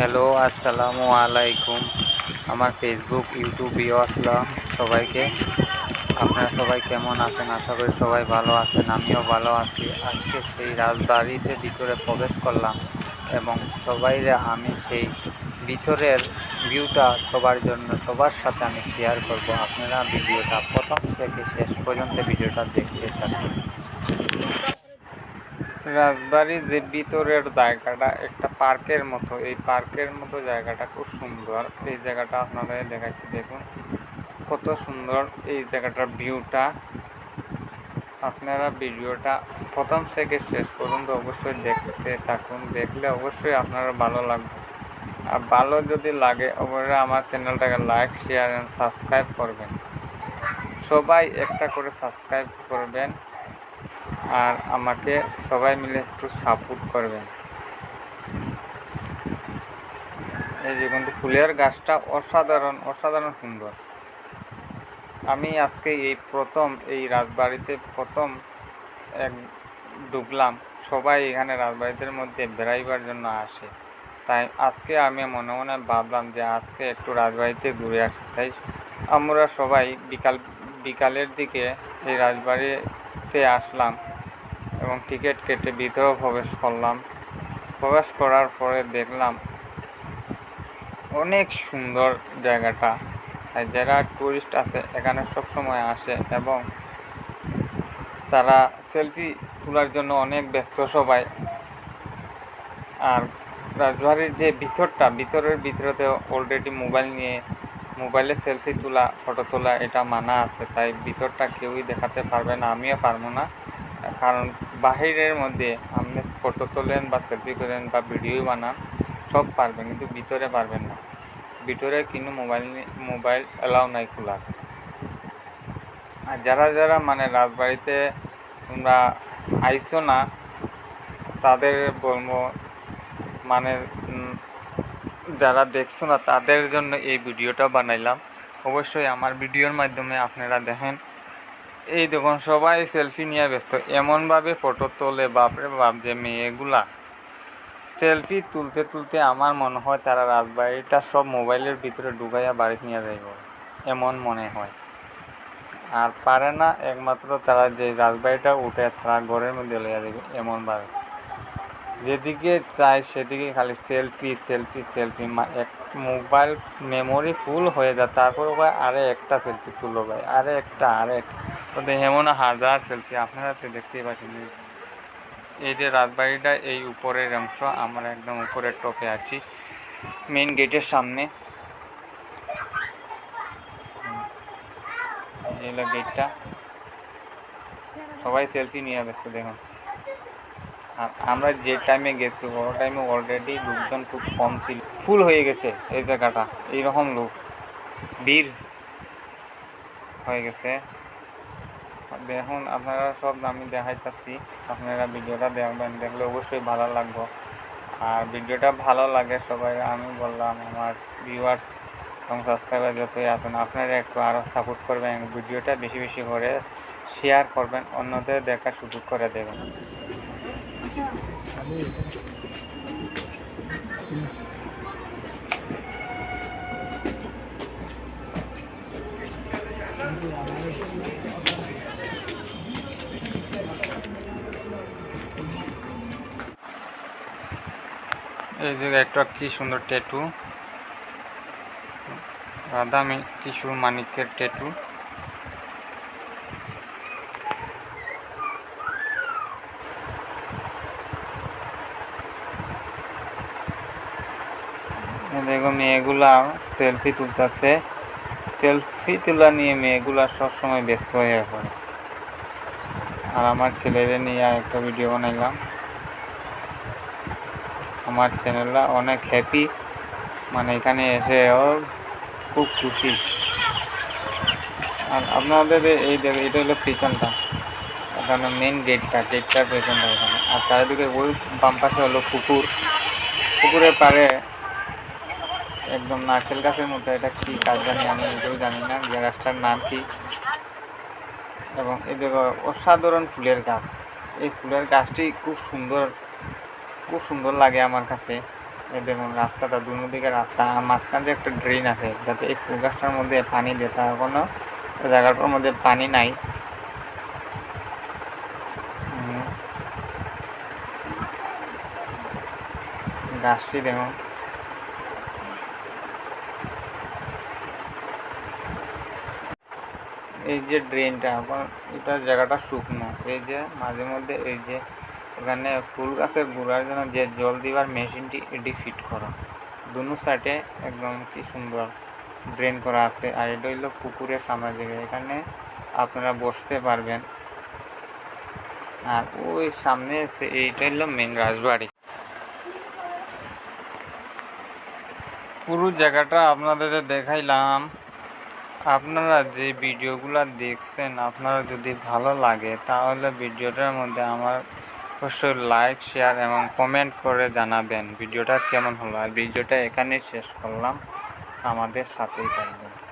Hello, আসসালামু আলাইকুম। আমার ফেসবুক ইউটিউব আসলাম সবাইকে। আপনারা সবাই কেমন আছেন? আশা করি সবাই ভালো আছেন, আমিও ভালো আছি। আজকে সেই রাজবাড়িতে ভিতরে প্রবেশ করলাম এবং সবাইরে আমি সেই ভিতরের ভিউটা সবার জন্য, সবার সাথে আমি শেয়ার করব। আপনারা ভিডিওটা প্রথম থেকে শেষ পর্যন্ত ভিডিওটা দেখতে থাকুন। রাজবাড়ির যে ভিতরের জায়গাটা, একটা পার্কের মতো, এই পার্কের মতো জায়গাটা খুব সুন্দর। এই জায়গাটা আপনাদের দেখাচ্ছি, দেখুন। কত সুন্দর এই জায়গাটার ভিউটা। আপনারা ভিডিওটা প্রথম থেকে শেষ পর্যন্ত অবশ্যই দেখতে থাকুন। দেখলে অবশ্যই আপনারা ভালো লাগবে। আর ভালো যদি লাগে, অবশ্যই আমার চ্যানেলটাকে লাইক, শেয়ার অ্যান্ড সাবস্ক্রাইব করবেন। সবাই একটা করে সাবস্ক্রাইব করবেন। আর আমাকে সবাই মিলে একটু সাপোর্ট করবেন। এই যে কিন্তু ফুলের গাছটা অসাধারণ অসাধারণ সুন্দর। আমি আজকে এই প্রথম, এই রাজবাড়িতে প্রথম এক ঢুকলাম সবাই এখানে রাজবাড়িদের মধ্যে বেড়াইবার জন্য আসে। তাই আজকে আমি মনে মনে ভাবলাম যে আজকে একটু রাজবাড়িতে ঘুরে আসি। তাই আমরা সবাই বিকাল, বিকালের দিকে এই রাজবাড়িতে আসলাম। এবং টিকিট কেটে ভিতরেও প্রবেশ করলাম। প্রবেশ করার পরে দেখলাম অনেক সুন্দর জায়গাটা। যারা টুরিস্ট আছে, এখানে সব সময় আসে এবং তারা সেলফি তোলার জন্য অনেক ব্যস্ত সবাই। আর রাজবাড়ির যে ভিতরটা, ভিতরের ভিতরেতে অলরেডি মোবাইল নিয়ে মোবাইলে সেলফি তোলা ফটো তোলা, এটা মানা আছে। তাই ভিতরটা কেউই দেখাতে পারবে না, আমিও পারব না। কারণ বাহিরের মধ্যে আপনি ফটো তোলেন বা সেলফি করেন বা ভিডিও বানান, সব পারবেন, কিন্তু ভিতরে পারবেন না। ভিতরে কিন্তু মোবাইল মোবাইল অ্যালাউ নাই খোলার। আর যারা যারা মানে রাজবাড়িতে তোমরা আইসো না, তাদের বলব মানে যারা দেখছ না, তাদের জন্য এই ভিডিওটা বানাইলাম। অবশ্যই আমার ভিডিওর মাধ্যমে আপনারা দেখেন। এই দেখুন, সবাই সেলফি নিয়ে ব্যস্ত। এমনভাবে ফটো তোলে বাপরে বাপ যে মেয়েগুলা। সেলফি তুলতে তুলতে আমার মনে হয় তারা রাজবাড়িটা সব মোবাইলের ভিতরে ঢুকাইয়া বাড়ি নিয়ে যাইব, এমন মনে হয়। আর পারে না, একমাত্র তারা যে রাজবাড়িটা উঠে তারা ঘরের মধ্যে লইয়া যাবে এমনভাবে। যেদিকে চায় সেদিকে খালি সেলফি সেলফি সেলফি এক মোবাইল মেমোরি ফুল হয়ে যায়, তারপর ভাই আরে একটা সেলফি তুলো ভাই আরে একটা আরে একটা তো এমন হাজার সেলফি আপনারা তো দেখতেই পাচ্ছেন এই যে রাজবাড়িটা, এই উপরের অংশ, আমরা একদম উপরের টপে আছি। মেইন গেটের সামনে। এই হলো গেটটা সবাই সেলফি নিয়ে ব্যস্ত, দেখুন। আমরা যে টাইমে গেছি ওই টাইমে অলরেডি লোকজন খুব কম ছিল। ফুল হয়ে গেছে এই জায়গাটা। এইরকম লোক। ভিড় হয়ে গেছে। দেখুন, আপনারা সব আমি দেখাইতেছি। আপনারা ভিডিওটা দেখবেন, দেখলে অবশ্যই ভালো লাগবে। আর ভিডিওটা ভালো লাগে সবাই, আমি বললাম, আমার ভিউয়ার্স এবং সাবস্ক্রাইবার যতই আছেন, আপনারা একটু আরও সাপোর্ট করবেন, ভিডিওটা বেশি বেশি করে শেয়ার করবেন, অন্যদের দেখার সুযোগ করে দেবেন। এই যে একটা কি সুন্দর ট্যাটু রাধামি কিশোর মানিকের ট্যাটু দেখো মেয়েগুলা সেলফি তুলতেছে। সেলফি তোলা নিয়ে মেয়েগুলা সবসময় ব্যস্ত হয়ে পড়ে। আর আমার ছেলেদের নিয়ে একটা ভিডিও বানাইলাম। আমার চ্যানেলটা অনেক হ্যাপি মানে এখানে এসে খুব খুশি। আর আপনাদের এই এটা হলো পিছনটা। এখানে মেন গেটটা গেটটার পেছনটা এখানে। আর চারিদিকে ওই বাম পাশে হলো পুকুর। পুকুরের পাড়ে একদম নারকেল গাছের মতো। এটা কি কাজ জানি, আমি নিজেও জানি না। যে গাছটার নাম কি? এবং এই দেখো, অসাধারণ ফুলের গাছ। এই ফুলের গাছটি খুব সুন্দর খুব সুন্দর লাগে আমার কাছে। দেখুন, রাস্তাটা দুনো দিকে রাস্তা মাঝখান দিয়ে একটা ড্রেন আছে, যাতে এই ফুল গাছটার মধ্যে পানি দিয়ে তার কোনো জায়গাটার মধ্যে পানি নাই। গাছটি দেখুন। এই যে ড্রেনটা এটার জায়গাটা শুকনো। এই যে, মাঝে মধ্যে এই যে এখানে ফুল গাছের গোড়ার জন্য যে জল দিবার মেশিনটি এটি ফিট করা। দুনো সাইডে একদম কি সুন্দর ড্রেন করা আছে আর এটা হইল পুকুরের সামনের দিকে। এখানে আপনারা বসতে পারবেন। আর ওই সামনে এইটা হইল মেন রাজবাড়ি। পুরো জায়গাটা আপনাদের দেখাইলাম। আপনারা যে ভিডিওগুলো দেখছেন, আপনারা যদি ভালো লাগে, তাহলে ভিডিওটার মধ্যে আমার অবশ্যই লাইক শেয়ার এবং কমেন্ট করে জানাবেন। ভিডিওটা কেমন হলো? আর ভিডিওটা এখানেই শেষ করলাম। আমাদের সাথেই থাকবেন।